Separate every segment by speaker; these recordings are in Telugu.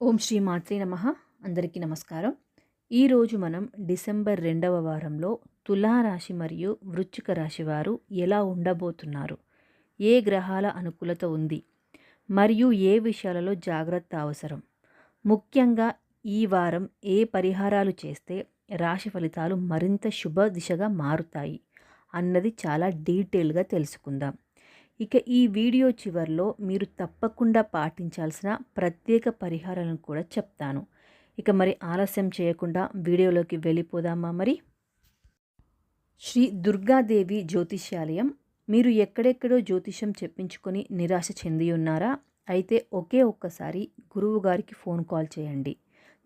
Speaker 1: ఓం శ్రీ మాత్రే నమ. అందరికీ నమస్కారం. ఈరోజు మనం డిసెంబర్ రెండవ వారంలో తులారాశి మరియు వృచ్చిక రాశి వారు ఎలా ఉండబోతున్నారు? ఏ గ్రహాల అనుకూలత ఉంది? మరియు ఏ విషయాలలో జాగ్రత్త అవసరం? ముఖ్యంగా ఈ వారం ఏ పరిహారాలు చేస్తే రాశి ఫలితాలు మరింత శుభ దిశగా మారుతాయి? అన్నది చాలా డీటెయిల్గా తెలుసుకుందాం. ఇక ఈ వీడియో చివరిలో మీరు తప్పకుండా పాటించాల్సిన ప్రత్యేక పరిహారాలను కూడా చెప్తాను. ఇక మరి ఆలస్యం చేయకుండా వీడియోలోకి వెళ్ళిపోదామా మరి? శ్రీ దుర్గాదేవి జ్యోతిష్యాలయం మీరు ఎక్కడెక్కడో జ్యోతిష్యం చెప్పించుకొని నిరాశ చెంది ఉన్నారా అయితే ఒకే ఒక్కసారి గురువు గారికి ఫోన్ కాల్ చేయండి.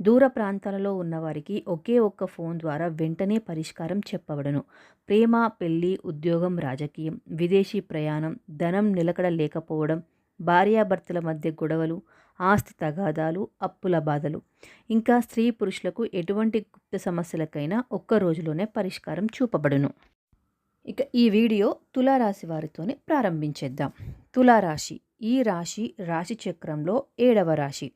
Speaker 1: దూర ప్రాంతాలలో ఉన్నవారికి ఒకే ఒక్క ఫోన్ ద్వారా వెంటనే పరిష్కారం చెప్పబడను. ప్రేమ పెళ్ళి ఉద్యోగం రాజకీయం విదేశీ ప్రయాణం ధనం నిలకడ లేకపోవడం భార్యాభర్తల మధ్య గొడవలు ఆస్తి తగాదాలు అప్పుల బాధలు. ఇంకా స్త్రీ పురుషులకు ఎటువంటి గుప్త సమస్యలకైనా ఒక్క రోజులోనే పరిష్కారం చూపబడును. ఇక ఈ వీడియో తులారాశి వారితోనే ప్రారంభించేద్దాం. తులారాశి ఈ రాశి రాశి చక్రంలో ఏడవ రాశి.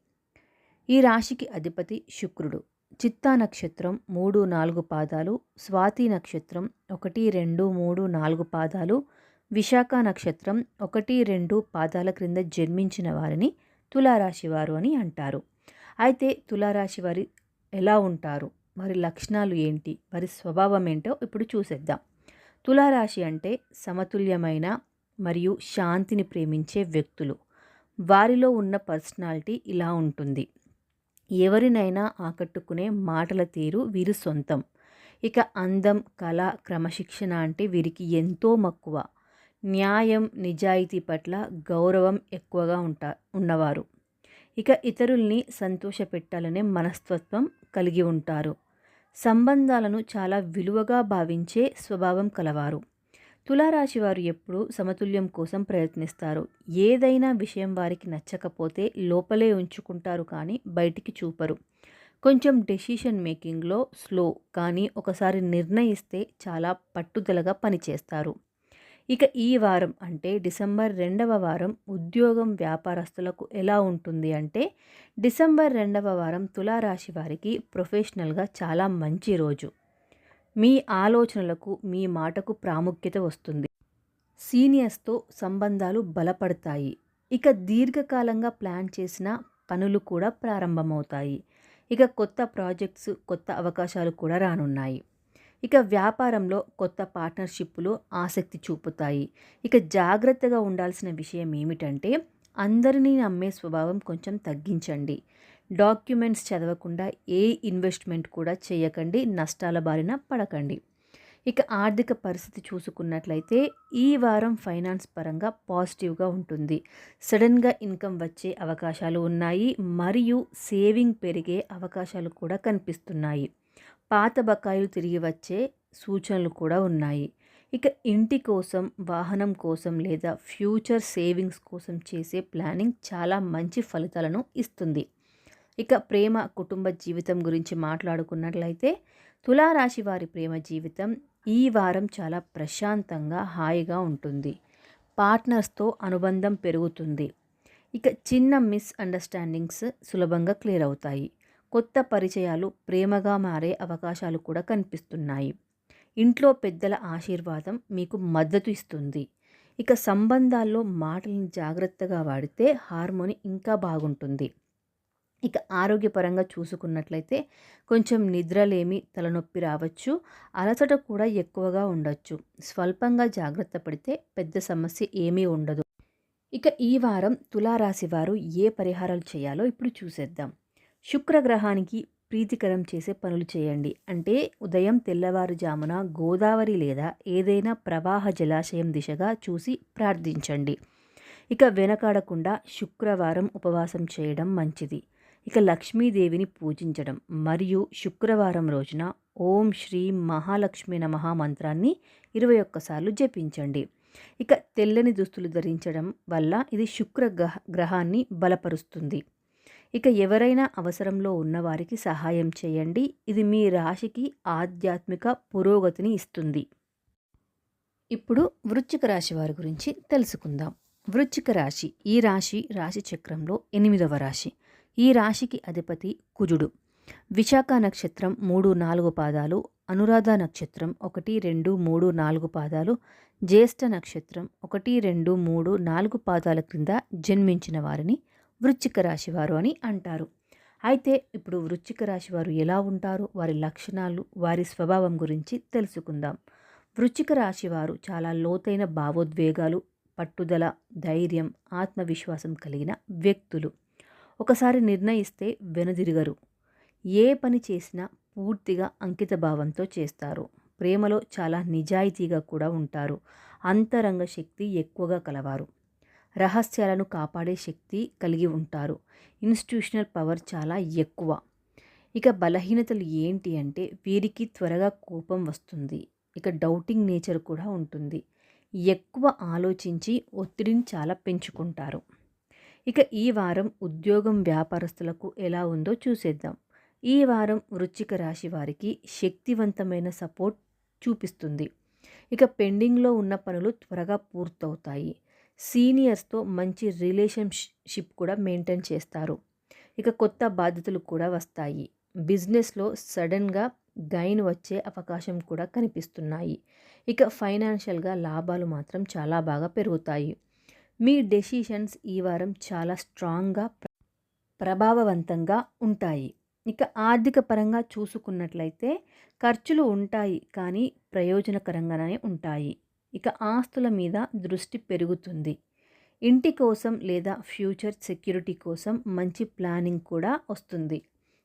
Speaker 1: ఈ రాశికి అధిపతి శుక్రుడు. చిత్తా నక్షత్రం మూడు నాలుగు పాదాలు స్వాతి నక్షత్రం ఒకటి రెండు మూడు నాలుగు పాదాలు విశాఖ నక్షత్రం ఒకటి రెండు పాదాల క్రింద జన్మించిన వారిని తులారాశి వారు అని అంటారు. అయితే తులారాశి వారి ఎలా ఉంటారు? వారి లక్షణాలు ఏంటి? వారి స్వభావం ఏంటో ఇప్పుడు చూసేద్దాం. తులారాశి అంటే సమతుల్యమైన మరియు శాంతిని ప్రేమించే వ్యక్తులు. వారిలో ఉన్న పర్సనాలిటీ ఇలా ఉంటుంది. ఎవరినైనా ఆకట్టుకునే మాటల తీరు వీరి సొంతం. ఇక అందం కళ క్రమశిక్షణ అంటే వీరికి ఎంతో మక్కువ. న్యాయం నిజాయితీ పట్ల గౌరవం ఎక్కువగా ఉంటా ఉన్నవారు. ఇక ఇతరుల్ని సంతోషపెట్టాలనే మనస్తత్వం కలిగి ఉంటారు. సంబంధాలను చాలా విలువగా భావించే స్వభావం కలవారు. తులారాశి వారు ఎప్పుడూ సమతుల్యం కోసం ప్రయత్నిస్తారు? ఏదైనా విషయం వారికి నచ్చకపోతే లోపలే ఉంచుకుంటారు కానీ బయటికి చూపరు. కొంచెం డెసిషన్ మేకింగ్లో స్లో కానీ ఒకసారి నిర్ణయిస్తే చాలా పట్టుదలగా పనిచేస్తారు. ఇక ఈ వారం అంటే డిసెంబర్ రెండవ వారం ఉద్యోగం వ్యాపారస్తులకు ఎలా ఉంటుంది అంటే డిసెంబర్ రెండవ వారం తులారాశి వారికి ప్రొఫెషనల్గా చాలా మంచి రోజు. మీ ఆలోచనలకు మీ మాటకు ప్రాముఖ్యత వస్తుంది. సీనియర్స్తో సంబంధాలు బలపడతాయి. ఇక దీర్ఘకాలంగా ప్లాన్ చేసిన పనులు కూడా ప్రారంభమవుతాయి. ఇక కొత్త ప్రాజెక్ట్స్ కొత్త అవకాశాలు కూడా రానున్నాయి. ఇక వ్యాపారంలో కొత్త పార్ట్నర్షిప్లు ఆసక్తి చూపుతాయి. ఇక జాగ్రత్తగా ఉండాల్సిన విషయం ఏమిటంటే అందరినీ నమ్మే స్వభావం కొంచెం తగ్గించండి. డాక్యుమెంట్స్ చదవకుండా ఏ ఇన్వెస్ట్మెంట్ కూడా చేయకండి. నష్టాల బారిన పడకండి. ఇక ఆర్థిక పరిస్థితి చూసుకున్నట్లయితే ఈ వారం ఫైనాన్స్ పరంగా పాజిటివ్గా ఉంటుంది. సడన్గా ఇన్కమ్ వచ్చే అవకాశాలు ఉన్నాయి. మరియు సేవింగ్ పెరిగే అవకాశాలు కూడా కనిపిస్తున్నాయి. పాత బకాయిలు తిరిగి వచ్చే సూచనలు కూడా ఉన్నాయి. ఇక ఇంటి కోసం వాహనం కోసం లేదా ఫ్యూచర్ సేవింగ్స్ కోసం చేసే ప్లానింగ్ చాలా మంచి ఫలితాలను ఇస్తుంది. ఇక ప్రేమ కుటుంబ జీవితం గురించి మాట్లాడుకున్నట్లయితే తులారాశి వారి ప్రేమ జీవితం ఈ వారం చాలా ప్రశాంతంగా హాయిగా ఉంటుంది. పార్ట్నర్స్తో అనుబంధం పెరుగుతుంది. ఇక చిన్న మిస్ అండర్స్టాండింగ్స్ సులభంగా క్లియర్ అవుతాయి. కొత్త పరిచయాలు ప్రేమగా మారే అవకాశాలు కూడా కనిపిస్తున్నాయి. ఇంట్లో పెద్దల ఆశీర్వాదం మీకు మద్దతు ఇస్తుంది. ఇక సంబంధాల్లో మాటలను జాగ్రత్తగా వాడితే హార్మోని ఇంకా బాగుంటుంది. ఇక ఆరోగ్యపరంగా చూసుకున్నట్లయితే కొంచెం నిద్రలేమి తలనొప్పి రావచ్చు అలసట కూడా ఎక్కువగా ఉండొచ్చు. స్వల్పంగా జాగ్రత్త పడితే పెద్ద సమస్య ఏమీ ఉండదు. ఇక ఈ వారం తులారాశి వారు ఏ పరిహారాలు చేయాలో ఇప్పుడు చూసేద్దాం. శుక్రగ్రహానికి ప్రీతికరం చేసే పనులు చేయండి. అంటే ఉదయం తెల్లవారుజామున గోదావరి లేదా ఏదైనా ప్రవాహ జలాశయం దిశగా చూసి ప్రార్థించండి. ఇక వెనకాడకుండా శుక్రవారం ఉపవాసం చేయడం మంచిది. ఇక లక్ష్మీదేవిని పూజించడం. మరియు శుక్రవారం రోజున ఓం శ్రీ మహాలక్ష్మి నమః మంత్రాన్ని ఇరవై ఒక్కసార్లు జపించండి. ఇక తెల్లని దుస్తులు ధరించడం వల్ల ఇది శుక్ర గ్రహ గ్రహాన్ని బలపరుస్తుంది. ఇక ఎవరైనా అవసరంలో ఉన్నవారికి సహాయం చేయండి. ఇది మీ రాశికి ఆధ్యాత్మిక పురోగతిని ఇస్తుంది. ఇప్పుడు వృశ్చిక రాశి వారి గురించి తెలుసుకుందాం. వృశ్చిక రాశి ఈ రాశి రాశి చక్రంలో ఎనిమిదవ రాశి. ఈ రాశికి అధిపతి కుజుడు. విశాఖ నక్షత్రం మూడు నాలుగు పాదాలు అనురాధ నక్షత్రం ఒకటి రెండు మూడు నాలుగు పాదాలు జ్యేష్ఠ నక్షత్రం ఒకటి రెండు మూడు నాలుగు పాదాల క్రింద జన్మించిన వారిని వృశ్చిక రాశివారు అని అంటారు. అయితే ఇప్పుడు వృశ్చిక రాశి వారు ఎలా ఉంటారు వారి లక్షణాలు వారి స్వభావం గురించి తెలుసుకుందాం. వృశ్చిక రాశి వారు చాలా లోతైన భావోద్వేగాలు పట్టుదల ధైర్యం ఆత్మవిశ్వాసం కలిగిన వ్యక్తులు. ఒకసారి నిర్ణయిస్తే వెనుదిరగరు. ఏ పని చేసినా పూర్తిగా అంకిత భావంతో చేస్తారు. ప్రేమలో చాలా నిజాయితీగా కూడా ఉంటారు. అంతరంగ శక్తి ఎక్కువగా కలవారు. రహస్యాలను కాపాడే శక్తి కలిగి ఉంటారు. ఇన్స్టిట్యూషనల్ పవర్ చాలా ఎక్కువ. ఇక బలహీనతలు ఏంటి అంటే వీరికి త్వరగా కోపం వస్తుంది. ఇక డౌటింగ్ నేచర్ కూడా ఉంటుంది. ఎక్కువ ఆలోచించి ఒత్తిడిని చాలా పెంచుకుంటారు. ఇక ఈ వారం ఉద్యోగం వ్యాపారస్తులకు ఎలా ఉందో చూసేద్దాం. ఈ వారం వృచ్చిక రాశి వారికి శక్తివంతమైన సపోర్ట్ చూపిస్తుంది. ఇక పెండింగ్లో ఉన్న పనులు త్వరగా పూర్తవుతాయి. సీనియర్స్తో మంచి రిలేషన్షిప్ కూడా మెయింటైన్ చేస్తారు. ఇక కొత్త బాధ్యతలు కూడా వస్తాయి. బిజినెస్లో సడన్గా గైన్ వచ్చే అవకాశం కూడా కనిపిస్తున్నాయి. ఇక ఫైనాన్షియల్గా లాభాలు మాత్రం చాలా బాగా పెరుగుతాయి. మీ డెసిషన్స్ ఈ వారం చాలా స్ట్రాంగ్గా ప్రభావవంతంగా ఉంటాయి. ఇక ఆర్థిక పరంగా చూసుకున్నట్లయితే ఖర్చులు ఉంటాయి కానీ ప్రయోజనకరంగానే ఉంటాయి. ఇక ఆస్తుల మీద దృష్టి పెరుగుతుంది. ఇంటి కోసం లేదా ఫ్యూచర్ సెక్యూరిటీ కోసం మంచి ప్లానింగ్ కూడా వస్తుంది.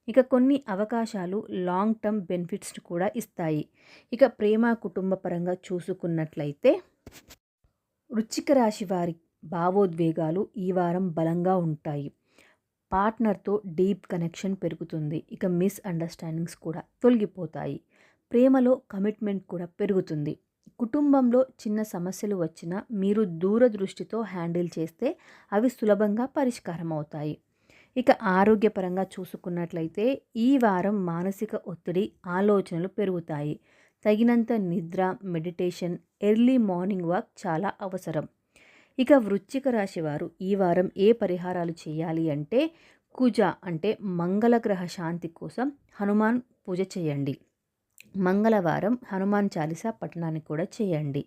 Speaker 1: ఇక కొన్ని అవకాశాలు లాంగ్ టర్మ్ బెనిఫిట్స్ కూడా ఇస్తాయి. ఇక ప్రేమ కుటుంబ పరంగా చూసుకున్నట్లయితే వృచ్చిక రాశి వారి భావోద్వేగాలు ఈ వారం బలంగా ఉంటాయి. పార్ట్నర్తో డీప్ కనెక్షన్ పెరుగుతుంది. ఇక మిస్ అండర్స్టాండింగ్స్ కూడా తొలగిపోతాయి. ప్రేమలో కమిట్మెంట్ కూడా పెరుగుతుంది. కుటుంబంలో చిన్న సమస్యలు వచ్చినా మీరు దూరదృష్టితో హ్యాండిల్ చేస్తే అవి సులభంగా పరిష్కారం అవుతాయి ఇక ఆరోగ్యపరంగా చూసుకున్నట్లయితే ఈ వారం మానసిక ఒత్తిడి ఆలోచనలు పెరుగుతాయి. తగినంత నిద్ర మెడిటేషన్ ఎర్లీ మార్నింగ్ వాక్ చాలా అవసరం. ఇక వృశ్చిక రాశి వారు ఈ వారం ఏ పరిహారాలు చేయాలి అంటే కుజ అంటే మంగళగ్రహ శాంతి కోసం హనుమాన్ పూజ చేయండి. మంగళవారం హనుమాన్ చాలీసా పఠనాన్ని కూడా చేయండి.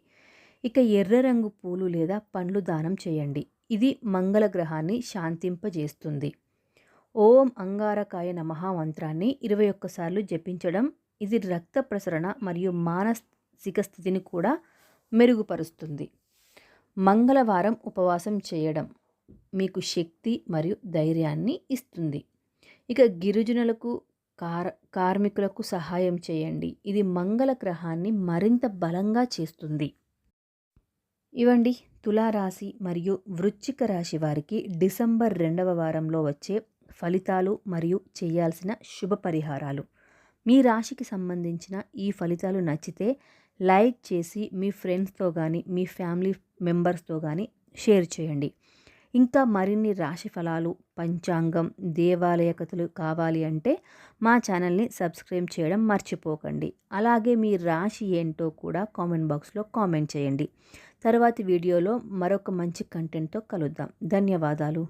Speaker 1: ఇక ఎర్ర రంగు పూలు లేదా పండ్లు దానం చేయండి. ఇది మంగళ గ్రహాన్ని శాంతింపజేస్తుంది. ఓం అంగారకాయ నమః మంత్రాన్ని ఇరవై ఒక్కసార్లు జపించడం ఇది రక్త ప్రసరణ మరియు మానసిక స్థితిని కూడా మెరుగుపరుస్తుంది. మంగళవారం ఉపవాసం చేయడం మీకు శక్తి మరియు ధైర్యాన్ని ఇస్తుంది. ఇక గిరిజనులకు కార్ కార్మికులకు సహాయం చేయండి. ఇది మంగళ గ్రహాన్ని మరింత బలంగా చేస్తుంది. ఇవండి తులారాశి మరియు వృశ్చిక రాశి వారికి డిసెంబర్ రెండవ వారంలో వచ్చే ఫలితాలు మరియు చేయాల్సిన శుభ పరిహారాలు. మీ రాశికి సంబంధించిన ఈ ఫలితాలు నచ్చితే లైక్ చేసి మీ ఫ్రెండ్స్తో కానీ మీ ఫ్యామిలీ మెంబర్స్తో కానీ షేర్ చేయండి. ఇంకా మరిన్ని రాశి ఫలాలు పంచాంగం దేవాలయ కథలు కావాలి అంటే మా ఛానల్ని సబ్స్క్రైబ్ చేయడం మర్చిపోకండి. అలాగే మీ రాశి ఏంటో కూడా కామెంట్ బాక్స్లో కామెంట్ చేయండి. తర్వాతి వీడియోలో మరొక మంచి కంటెంట్తో కలుద్దాం. ధన్యవాదాలు.